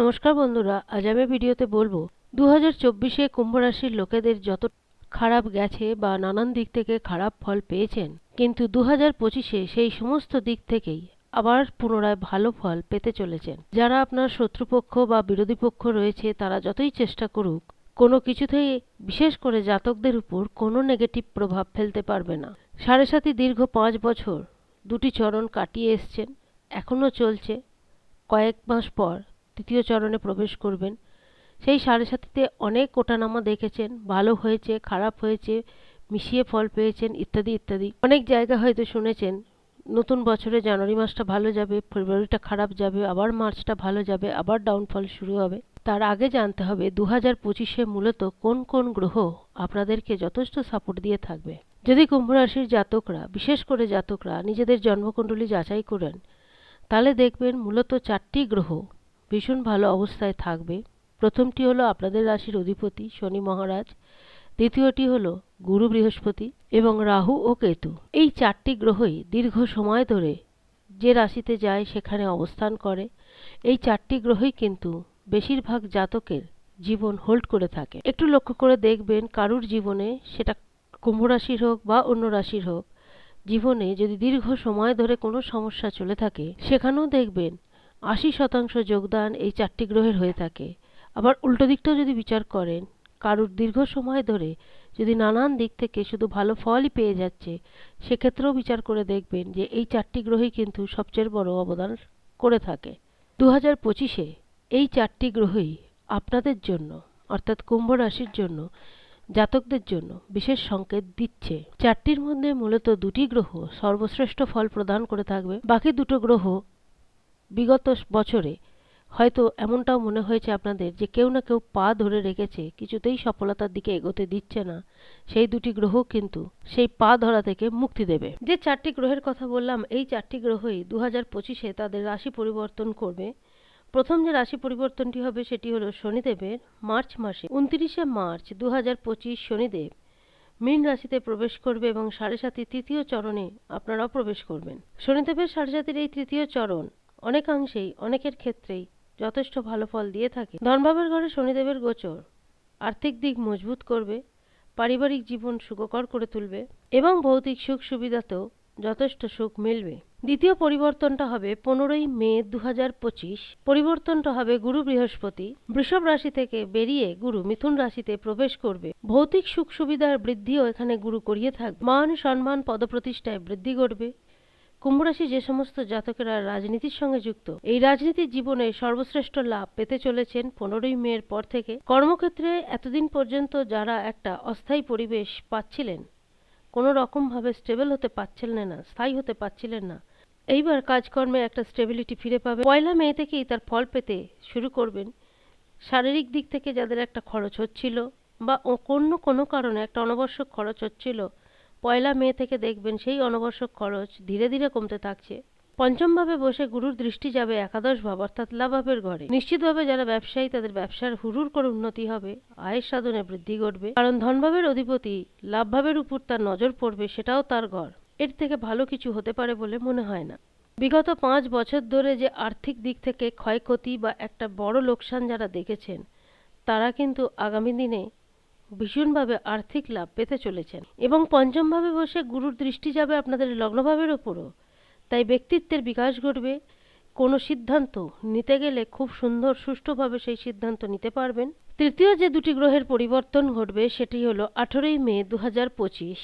নমস্কার বন্ধুরা, আজ আমি ভিডিওতে বলব দু হাজার চব্বিশে কুম্ভ রাশির লোকেদের যত খারাপ গেছে বা নানান দিক থেকে খারাপ ফল পেয়েছেন, কিন্তু দু হাজার পঁচিশে সেই সমস্ত দিক থেকেই আবার পুনরায় ভালো ফল পেতে চলেছেন। যারা আপনার শত্রুপক্ষ বা বিরোধী পক্ষ রয়েছে, তারা যতই চেষ্টা করুক, কোনো কিছুতেই, বিশেষ করে জাতকদের উপর কোনো নেগেটিভ প্রভাব ফেলতে পারবে না। সাড়ে সাতি দীর্ঘ পাঁচ বছর, দুটি চরণ কাটিয়ে এসছেন এখনও চলছে। কয়েক মাস পর তৃতীয় চরণে প্রবেশ করবেন। সেই সাড়ে সাতিতে অনেক ওঠানামা দেখেছেন, ভালো হয়েছে, খারাপ হয়েছে, মিশিয়ে ফল পেয়েছেন, ইত্যাদি ইত্যাদি। অনেক জায়গা হয়তো শুনেছেন, নতুন বছরে জানুয়ারি মাসটা ভালো যাবে, ফেব্রুয়ারিটা খারাপ যাবে, আবার মার্চটা ভালো যাবে, আবার ডাউনফল শুরু হবে। তার আগে জানতে হবে দু হাজার পঁচিশে মূলত কোন কোন গ্রহ আপনাদেরকে যথেষ্ট সাপোর্ট দিয়ে থাকবে? যদি কুম্ভ রাশির জাতকরা, বিশেষ করে জাতকরা, নিজেদের জন্মকুণ্ডলী যাচাই করেন, তাহলে দেখবেন মূলত চারটি গ্রহ ভীষণ ভালো অবস্থায় থাকবে। প্রথমটি হলো আপনাদের রাশির অধিপতি শনি মহারাজ। দ্বিতীয়টি হলো গুরু বৃহস্পতি এবং রাহু ও কেতু। এই চারটি গ্রহই দীর্ঘ সময় ধরে যে রাশিতে যায় সেখানে অবস্থান করে। এই চারটি গ্রহই কিন্তু বেশিরভাগ জাতকের জীবন হোল্ড করে থাকে। একটু লক্ষ্য করে দেখবেন, কারুর জীবনে সেটা কুম্ভ রাশির হোক বা অন্য রাশির হোক, জীবনে যদি দীর্ঘ সময় ধরে কোনো সমস্যা চলে থাকে, সেখানেও দেখবেন আশি শতাংশ যোগদান এই চারটি গ্রহের হয়ে থাকে। আবার উল্টো দিকটাও যদি বিচার করেন, কারুর দীর্ঘ সময় ধরে যদি নানান দিক থেকে শুধু ভালো ফলই পেয়ে যাচ্ছে, সেক্ষেত্রেও বিচার করে দেখবেন যে এই চারটি গ্রহই কিন্তু সবচেয়ে বড় অবদান করে থাকে। দু হাজার পঁচিশে এই চারটি গ্রহই আপনাদের জন্য, অর্থাৎ কুম্ভ রাশির জন্য, জাতকদের জন্য বিশেষ সংকেত দিচ্ছে। চারটির মধ্যে মূলত দুটি গ্রহ সর্বশ্রেষ্ঠ ফল প্রদান করে থাকবে। বাকি দুটো গ্রহ বিগত বছরে হয়তো এমনটাও মনে হয়েছে আপনাদের যে কেউ না কেউ পা ধরে রেখেছে, কিছুতেই সফলতার দিকে এগোতে দিচ্ছে না। সেই দুটি গ্রহ কিন্তু সেই পা ধরা থেকে মুক্তি দেবে। যে চারটি গ্রহের কথা বললাম, এই চারটি গ্রহই দু হাজার পঁচিশে তাদের রাশি পরিবর্তন করবে। প্রথম যে রাশি পরিবর্তনটি হবে সেটি হলো শনিদেবের মার্চ মাসে। উনত্রিশে মার্চ দু হাজার পঁচিশ শনিদেব মীন রাশিতে প্রবেশ করবে এবং সাড়ে সাতি তৃতীয় চরণে আপনারাও প্রবেশ করবেন। শনিদেবের সাড়ে সাতির এই তৃতীয় চরণ অনেকাংশেই, অনেকের ক্ষেত্রেই যথেষ্ট ভালো ফল দিয়ে থাকে। ধনভাবের ঘরে শনিদেবের গোচর, আর্থিক দিক মজবুত করবে, পারিবারিক জীবন সুখকর করে তুলবে এবং ভৌতিক সুখ সুবিধাতেও যথেষ্ট সুখ মিলবে। দ্বিতীয় পরিবর্তনটা হবে পনেরোই মে দু হাজার পঁচিশ। পরিবর্তনটা হবে গুরু বৃহস্পতি, বৃষভ রাশি থেকে বেরিয়ে গুরু মিথুন রাশিতে প্রবেশ করবে। ভৌতিক সুখ সুবিধার বৃদ্ধিও এখানে গুরু করিয়ে থাকবে। মান সম্মান পদপ্রতিষ্ঠায় বৃদ্ধি ঘটবে। কুম্ভরাশি যে সমস্ত জাতকেরা রাজনীতির সঙ্গে যুক্ত, এই রাজনীতির জীবনে সর্বশ্রেষ্ঠ লাভ পেতে চলেছেন পনেরোই মেয়ের পর থেকে। কর্মক্ষেত্রে এতদিন পর্যন্ত যারা একটা অস্থায়ী পরিবেশ পাচ্ছিলেন, কোনো রকমভাবে স্টেবল হতে পারছিলেন না, স্থায়ী হতে পারছিলেন না। এইবার কাজকর্মে একটা স্টেবিলিটি ফিরে পাবে। পয়লা মে থেকেই তার ফল পেতে শুরু করবেন। শারীরিক দিক থেকে যাদের একটা খরচ হচ্ছিল বা অন্য কোনো কারণে একটা অনাবশ্যক খরচ হচ্ছিল পয়লা মে থেকে দেখবেন সেই অনাবশ্যক খরচ ধীরে ধীরে কমতে থাকছে। পঞ্চমভাবে বসে গুরুর দৃষ্টি যাবে একাদশ ভাব, অর্থাৎ লাভাবের ঘরে। নিশ্চিতভাবে যারা ব্যবসায়ী, তাদের ব্যবসার হুরুর করে উন্নতি হবে, আয়ের সাধনে বৃদ্ধি ঘটবে। কারণ ধনভাবের অধিপতি লাভভাবের উপর তার নজর পড়বে, সেটাও তার ঘর। এর থেকে ভালো কিছু হতে পারে বলে মনে হয় না। বিগত পাঁচ বছর ধরে যে আর্থিক দিক থেকে ক্ষয়ক্ষতি বা একটা বড় লোকসান যারা দেখেছেন, তারা কিন্তু আগামী দিনে ভীষণভাবে আর্থিক লাভ পেতে চলেছেন এবং পঞ্চমভাবে বসে গুরুর দৃষ্টি যাবে আপনাদের লগ্নভাবের ওপরও। তাই ব্যক্তিত্বের বিকাশ ঘটবে। কোনো সিদ্ধান্ত নিতে গেলে খুব সুন্দর, সুষ্ঠুভাবে সেই সিদ্ধান্ত নিতে পারবেন। তৃতীয় যে দুটি গ্রহের পরিবর্তন ঘটবে সেটি হলো আঠেরোই মে দু হাজার পঁচিশ।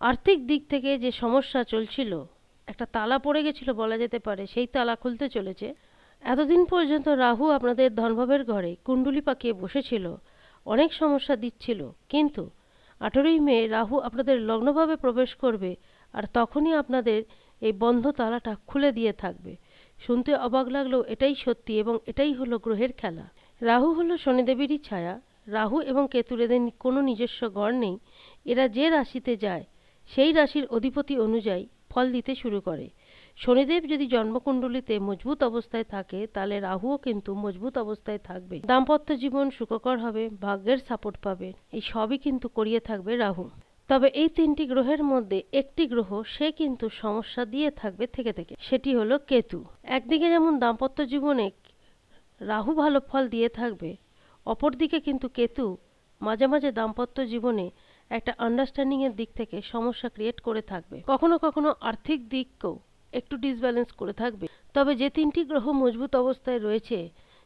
আর্থিক দিক থেকে যে সমস্যা চলছিল, একটা তালা পড়ে গেছিল বলা যেতে পারে, সেই তালা খুলতে চলেছে। এতদিন পর্যন্ত রাহু আপনাদের ধনভাবের ঘরে কুণ্ডুলি পাকিয়ে বসেছিল। অনেক সমস্যা দিচ্ছিল। কিন্তু আঠেরোই মে রাহু আপনাদের লগ্নভাবে প্রবেশ করবে আর তখনই আপনাদের এই বন্ধ তালাটা খুলে দিয়ে থাকবে। শুনতে অবাক লাগলেও এটাই সত্যি এবং এটাই হলো গ্রহের খেলা। রাহু হলো শনিদেবেরই ছায়া। রাহু এবং কেতুর এদের কোনো নিজস্ব গড় নেই। এরা যে রাশিতে যায়, সেই রাশির অধিপতি অনুযায়ী ফল দিতে শুরু করে। শনিদেব যদি জন্মকুণ্ডলিতে মজবুত অবস্থায় থাকে, তাহলে রাহুও কিন্তু মজবুত অবস্থায় থাকবে। দাম্পত্য জীবন সুখকর হবে, ভাগ্যের সাপোর্ট পাবে। এই সবই কিন্তু করিয়ে থাকবে রাহু। তবে এই তিনটি গ্রহের মধ্যে একটি গ্রহ, সে কিন্তু সমস্যা দিয়ে থাকবে থেকে থেকে। সেটি হলো কেতু। একদিকে যেমন দাম্পত্য জীবনে রাহু ভালো ফল দিয়ে থাকবে, অপরদিকে কিন্তু কেতু মাঝে মাঝে দাম্পত্য জীবনে একটা আন্ডারস্ট্যান্ডিংয়ের দিক থেকে সমস্যা ক্রিয়েট করে থাকবে। কখনো কখনো আর্থিক দিককেও একটু ডিসব্যালেন্স করে থাকবে। তবে যে তিনটি গ্রহ মজবুত অবস্থায় রয়েছে,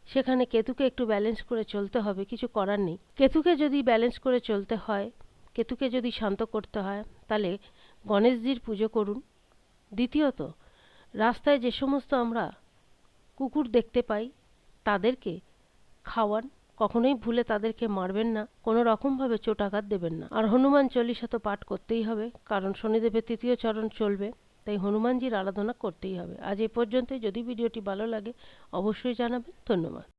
সেখানে কেতুকে একটু ব্যালেন্স করে চলতে হবে, কিছু করার নেই। কেতুকে যদি ব্যালেন্স করে চলতে হয়, কেতুকে যদি শান্ত করতে হয়, তাহলে গণেশজির পুজো করুন। দ্বিতীয়ত, রাস্তায় যে সমস্ত আমরা কুকুর দেখতে পাই, তাদেরকে খাওয়ান। কখনোই ভুলে তাদেরকে মারবেন না, কোনো রকমভাবে চোটাঘাত দেবেন না। আর হনুমান চল্লিশা তো পাঠ করতেই হবে, কারণ শনিদেবের তৃতীয় চরণ চলবে। তাই হনুমানজির আরাধনা করতেই হবে। আজ এ পর্যন্তই। যদি ভিডিওটি ভালো লাগে, অবশ্যই জানাবেন। ধন্যবাদ।